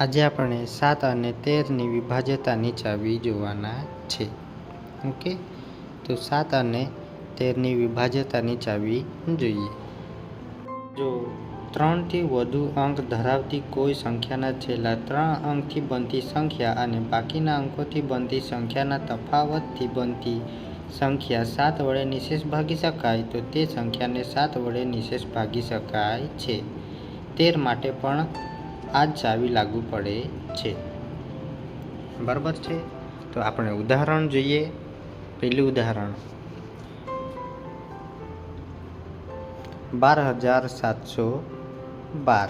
આજે આપણે સાત અને તેરની વિભાજ્યતાની ચાવી જોવાના છે. ઓકે? તો સાત અને તેરની વિભાજ્યતાની ચાવી જોઈએ. જો ત્રણથી વધુ અંક ધરાવતી કોઈ સંખ્યાના છેલ્લા ત્રણ અંકથી બનતી સંખ્યા અને બાકીના અંકોથી બનતી સંખ્યાના તફાવતથી બનતી સંખ્યા સાત વડે નિશેષ ભાગી શકાય, તો તે સંખ્યાને સાત વડે નિશેષ ભાગી શકાય છે. તેર માટે પણ આ જ ચાવી લાગુ પડે છે. બરાબર છે? તો આપણે ઉદાહરણ જોઈએ. પહેલું ઉદાહરણ. બાર હજાર સાતસો બાર.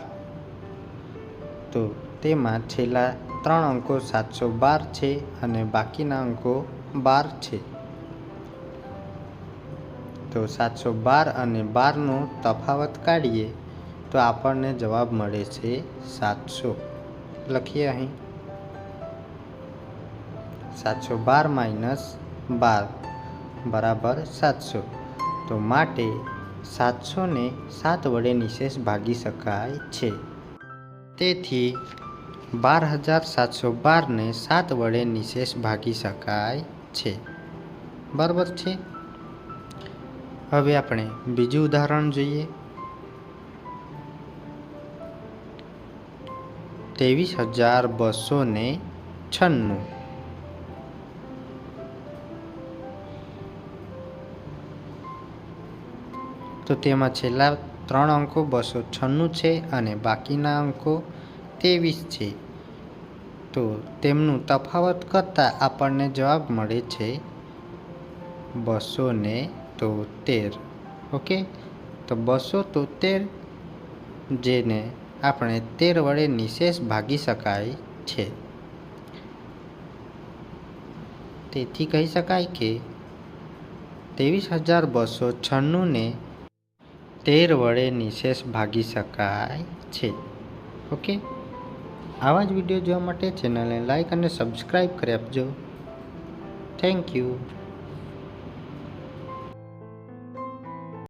તો તેમાં છેલ્લા ત્રણ અંકો સાતસો બાર છે અને બાકીના અંકો બાર છે. તો સાતસો બાર અને બારનો તફાવત કાઢીએ. તો આપણને જવાબ મળે છે સાતસો. લખીએ અહીં. સાતસો બાર માઇનસ બાર બરાબર સાતસો. તો માટે સાતસોને સાત વડે નિશેષ ભાગી શકાય છે. તેથી બાર હજાર સાતસો બારને સાત વડે નિશેષ ભાગી શકાય છે. બરાબર છે? હવે આપણે બીજું ઉદાહરણ જોઈએ. ત્રેવીસ હજાર બસો ને છન્નું. તો તેમાં છેલ્લા ત્રણ અંકો બસો છન્નું છે અને બાકીના અંકો ત્રેવીસ છે. તો તેમનું તફાવત કરતાં આપણને જવાબ મળે છે બસો ને તોતેર. ઓકે? તો બસો તોતેર જેને આપણે તેર વડે નિશેષ ભાગી શકાય છે. તેથી કહી શકાય કે ત્રેવીસ હજાર બસો છન્નુંને તેર વડે નિશેષ ભાગી શકાય છે. ઓકે? આવા જ વીડિયો જોવા માટે ચેનલને લાઇક અને સબસ્ક્રાઈબ કરી આપજો. Thank you.